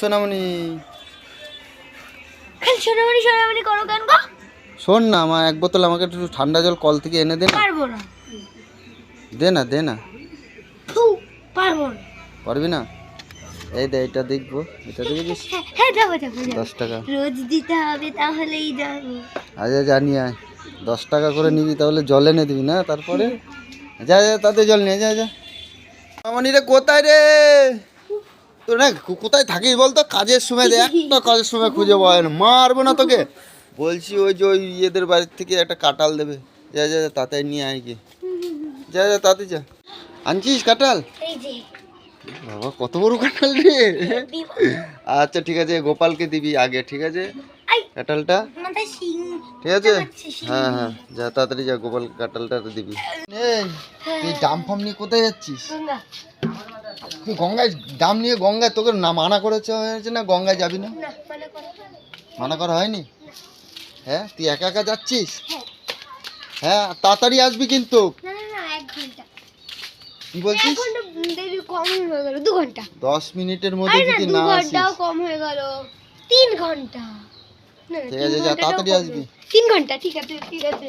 সোনামণি। সোনামণি সোনামণি করো কেন গো? শোন না আমার এক বোতল আমাকে একটু ঠান্ডা জল কল থেকে এনে দে না। পারব না। দে না দে না। পারব না। পারবি না? এই দে এটা দেখব। এটা দেখেছিস হ্যাঁ হ্যাঁ যাব দশ টাকা। রোজ দিতে হবে তাহলেই আচ্ছা জানি আয়। দশ টাকা করে নিবি তাহলে জল এনে দিবি না? তারপরে? যা যা তাতে জল নিয়ে যা যা। মামনি রে কোথায় রে? তোর কোথায় থাকিস বলতো? কাজের সময় একটা কাজের সময় খুঁজে পাওয়া যায় না। মারবো না তোকে। বলছি ওই যে ওই ইয়েদের বাড়ির থেকে একটা কাঁঠাল দেবে। যা যা যা, তাড়াতাড়ি নিয়ে আয় গিয়ে। যা যা তাতে যা। আনছিস যে। বাবা কত বড় কাঁঠাল রে। আচ্ছা ঠিক আছে গোপালকে দিবি আগে ঠিক আছে? আই। কাঁঠালটা? ঠিক আছে? হ্যাঁ হ্যাঁ যা তাড়াতাড়ি যা গোপাল কাঁঠালটা দিবি। এই তুই ডাম ফাম নিয়ে কোথায় যাচ্ছিস? তুই গঙ্গায় ডাম নিয়ে গঙ্গায় তোকে না মানা করেছে হয়েছে না গঙ্গায় যাবি না? মানে করো হয়নি। হ্যাঁ তুই একা একা যাচ্ছিস? হ্যাঁ। হ্যাঁ তাড়াতাড়ি আসবি কিন্তু। কি বলছিস? দশ মিনিটের মধ্যে যদি না আসিস। কম হয়ে গেল তিন ঘণ্টা। ঠিক আছে, যা তাড়াতাড়ি আসবি। তিন ঘণ্টা ঠিক আছে ঠিক আছে।